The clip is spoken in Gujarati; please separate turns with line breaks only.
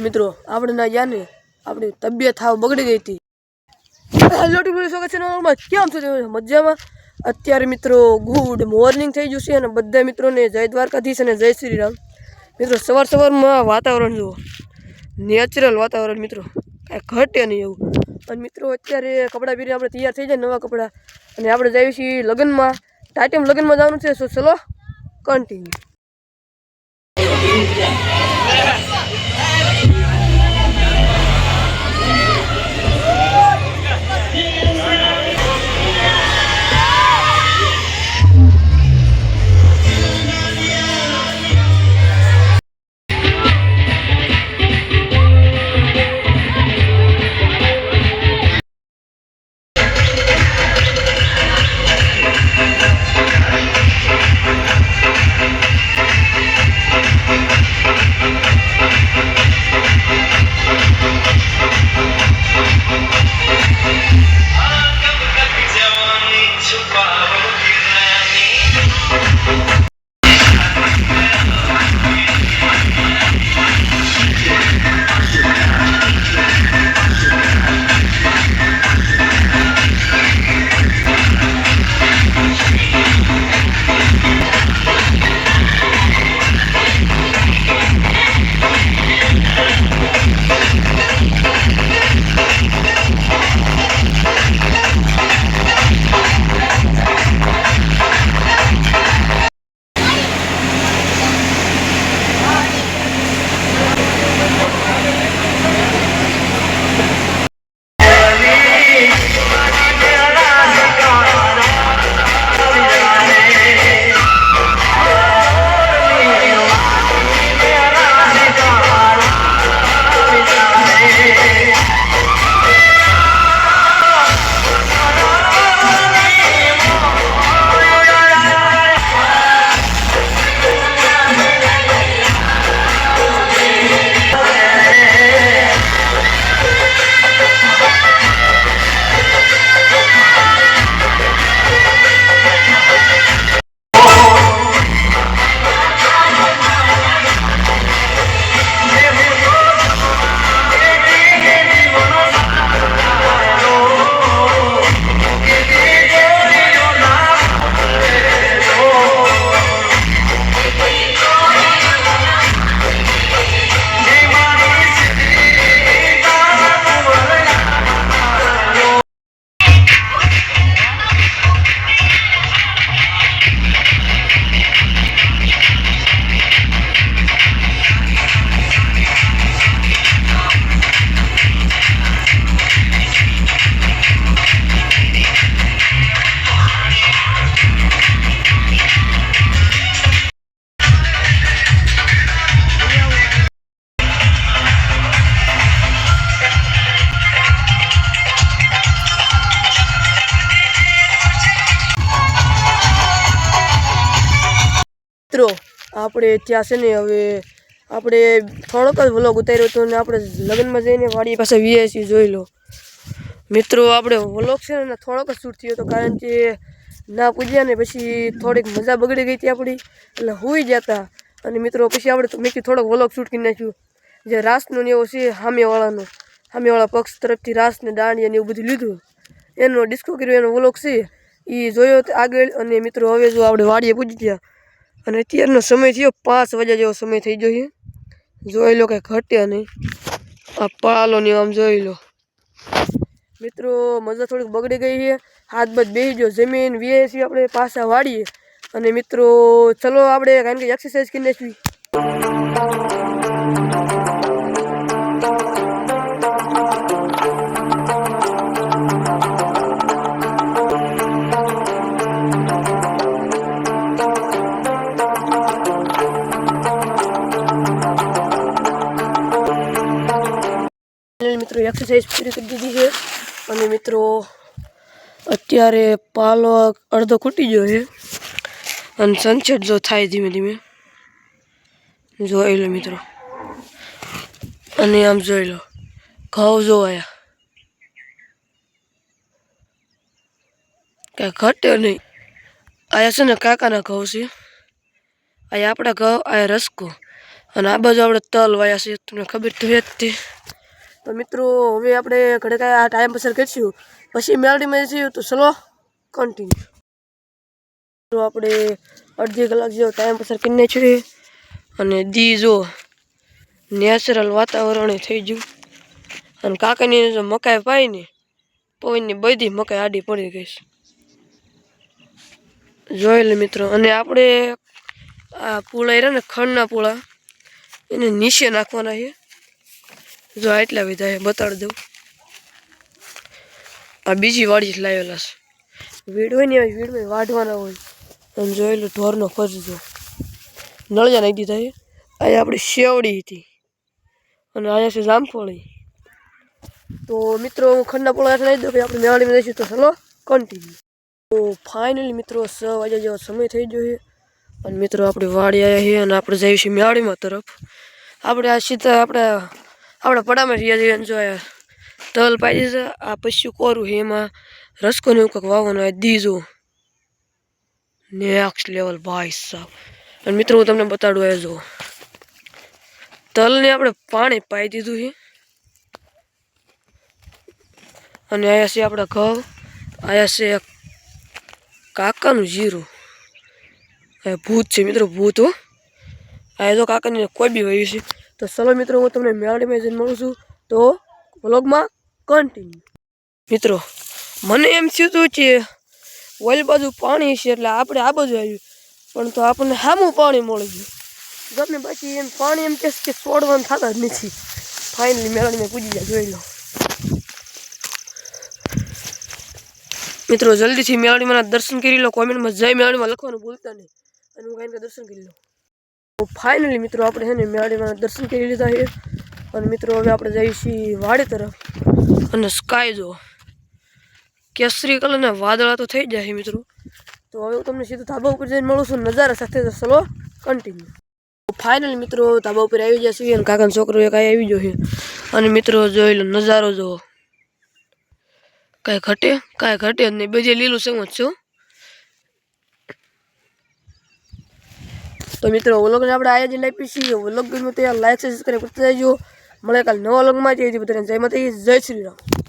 મિત્રો આપણે ના ગયા આપણી તબિયત હાવ બગડી ગઈ હતી. હેલો ટીવી સ્વાગત છે નવામાં કેમ છો મજામાં? અત્યારે મિત્રો, ગુડ મોર્નિંગ થઈ ગયું છે અને બધા મિત્રોને જય દ્વારકાધીશ અને જય શ્રી રામ મિત્રો, સવાર સવારમાં વાતાવરણ જુઓ. નેચરલ વાતાવરણ મિત્રો. કાંઈ ઘટે નહીં એવું. અને મિત્રો, અત્યારે કપડાં પહેરી આપણે તૈયાર થઈ જાય નવા કપડાં. અને આપણે જઈએ છીએ લગ્નમાં. ટાઈટમ લગ્નમાં જવાનું છે સો ચલો કન્ટિન્યુ મિત્રો, આપણે ત્યાં છે ને હવે આપણે થોડોક જ વ્લોગ ઉતાર્યો હતો ને આપણે લગ્નમાં જઈને વાડી પાસે વીએસી જોઈ લો. મિત્રો, આપણે વ્લોગ છે ને થોડોક જ શૂટ થયો હતો કારણ કે ના પૂજ્યા ને પછી થોડીક મજા બગડી ગઈ હતી આપણી, એટલે હોઈ ગયા હતા. અને મિત્રો, પછી આપણે મેં થોડોક વ્લોગ શૂટ કરી નાખ્યું. જે રાસનો ને એવો છે સામેવાળાનો સામેવાળા પક્ષ તરફથી રાસ ને દાંડિયા ને એવું બધું લીધું. એનો ડિસ્કો કર્યો, એનો વ્લોગ છે એ જોયો આગળ. અને મિત્રો, હવે જો આપણે વાડીએ પૂજી ગયા. અને અત્યારનો સમય થયો પાંચ વાગ્યા જેવો સમય થઈ ગયો છે. જોઈ લો કંઈ ઘટ્યા નહીં. આ પાલો ને આમ જોઈ લો. મિત્રો, મજા થોડીક બગડી ગઈ છે. હાથ બધ બેસી ગયો, જમીન વીએ છીએ આપણે પાછા વાળીએ. અને મિત્રો, ચલો આપણે, કારણ કે એક્સરસાઇઝ કરી નાખવી મિત્રો એક્સરસાઇઝ પૂરી કરી દીધી છે. અને મિત્રો, અત્યારે પાલો અડધો ખૂટી ગયો છે. અને સનસેટ જો થાય ધીમે ધીમે. જોઈ લો મિત્રો. અને આમ જોઈ લો. ઘઉં જોવાયા કાંઈ ઘટે નહીં. આયા છે ને કાકાના ઘઉં છે. આયા આપણા ઘઉં, આયા રસકો. અને આ બાજુ આપણે તલ વાયા છે. તમને ખબર તો છે જ તે. તો મિત્રો, હવે આપણે ઘરે કાંઈ આ ટાઈમ પસાર કરીશું. પછી મેલડીમાં જઈશું તો ચલો કન્ટિન્યુ તો આપણે અડધી કલાક જેવો ટાઈમ પસાર કરીને છીએ અને દી જો નેચરલ વાતાવરણ થઈ ગયું. અને કાકાની જો મકાઈ પાય ને પવનની બધી મકાઈ આડી પડી ગઈ છે. જોઈ લે મિત્રો, અને આપણે આ પૂળા રહ્યા ને ખંડના પૂળા એને નીચે નાખવાના છે. જો આટલા બધા બતાડી દઉં. આ બીજી વાડી જ લાવેલા છે. વીડ હોય ને વીડમાં વાઢવાના હોય. એમ જોઈ લો, ઢોરનો ખર્ચ નળિયા નાખી દીધા અહીંયા આપણી શેવડી હતી. અને અહીંયા છે જામફળી. તો મિત્રો, હું ખંડા પોળા લઈ દઉં, પછી આપણે મેવાડીમાં જઈશું. તો ચલો કન્ટિન્યુ તો ફાઇનલી મિત્રો, છ વાગ્યા જેવો સમય થઈ ગયો છે. અને મિત્રો, આપણે વાડી આવ્યા છીએ અને આપણે જઈએ છીએ મેવાડીમાં તરફ. આપણે આ સીધા આપણે આપણે પડામાં રહ્યા અને જો તલ પાઈ છે, આ પશ્યુ કોરું છે, એમાં રસકો ને એવું કંઈક વાવવાનું હોય દીજો નેક્સ્ટ લેવલ ભાઈ સાહેબ અને મિત્રો, હું તમને બતાડું એ જો. તલને આપણે પાણી પાઈ દીધું છે. અને અહીંયા છે આપણા ઘઉં અહીંયા છે કાકાનું જીરું. ભૂત છે મિત્રો, ભૂત હો. આ જો કાકાની કોઈ બી હોય છે. તો ચલો મિત્રો, હું તમને મેળાડીમાં જઈને મળું છું. તો વ્લોગમાં કન્ટિન્યુ મિત્રો, મને એમ થયું હતું કે ઓલી બાજુ પાણી છે એટલે આપણે આ બાજુ આવ્યું પણ તો આપણને સામું પાણી મળી ગયું ગમે બાકી એમ પાણી એમ કહેશે કે છોડવાનું થતા જ નથી. ફાઇનલી મેળાડીમાં પૂજી જાય જોઈ લો. મિત્રો, જલ્દીથી મેળાડીમાં દર્શન કરી લો કોમેન્ટમાં જય મેળાડીમાં લખવાનું ભૂલતા નહીં. અને હું કાંઈ દર્શન કરી લો તો ફાઇનલી મિત્રો આપણે છે ને મેળાડીમાં દર્શન કરી લીધા છે. અને મિત્રો હવે આપણે જઈએ છીએ વાડી તરફ. અને સ્કાય જો, કેસરી કલરના વાદળા તો થઈ જાય મિત્રો. તો હવે હું તમને સીધું ધાબા ઉપર જઈને મળું છું. નજારા સાથે તો ચલો કન્ટિન્યુ ફાઇનલી મિત્રો ધાબા ઉપર આવી જશે અને કાકાનો છોકરો એક આવી ગયો છે. અને મિત્રો જોઈ લો નજારો જુઓ કાંઈ ઘટે કાંઈ ઘટે જ નહીં. બીજે લીલું સમજ જ છું તો મિત્રો, વ્લોગને આપણે આયા લઈ આપી છીએ. વ્લોગ ગમ્યો તો લાઈક સબસ્ક્રાઈબ કરતા જજો. મળે કાલ નવા વ્લોગમાં. જઈએ બધાને જય માતા જય શ્રી રામ.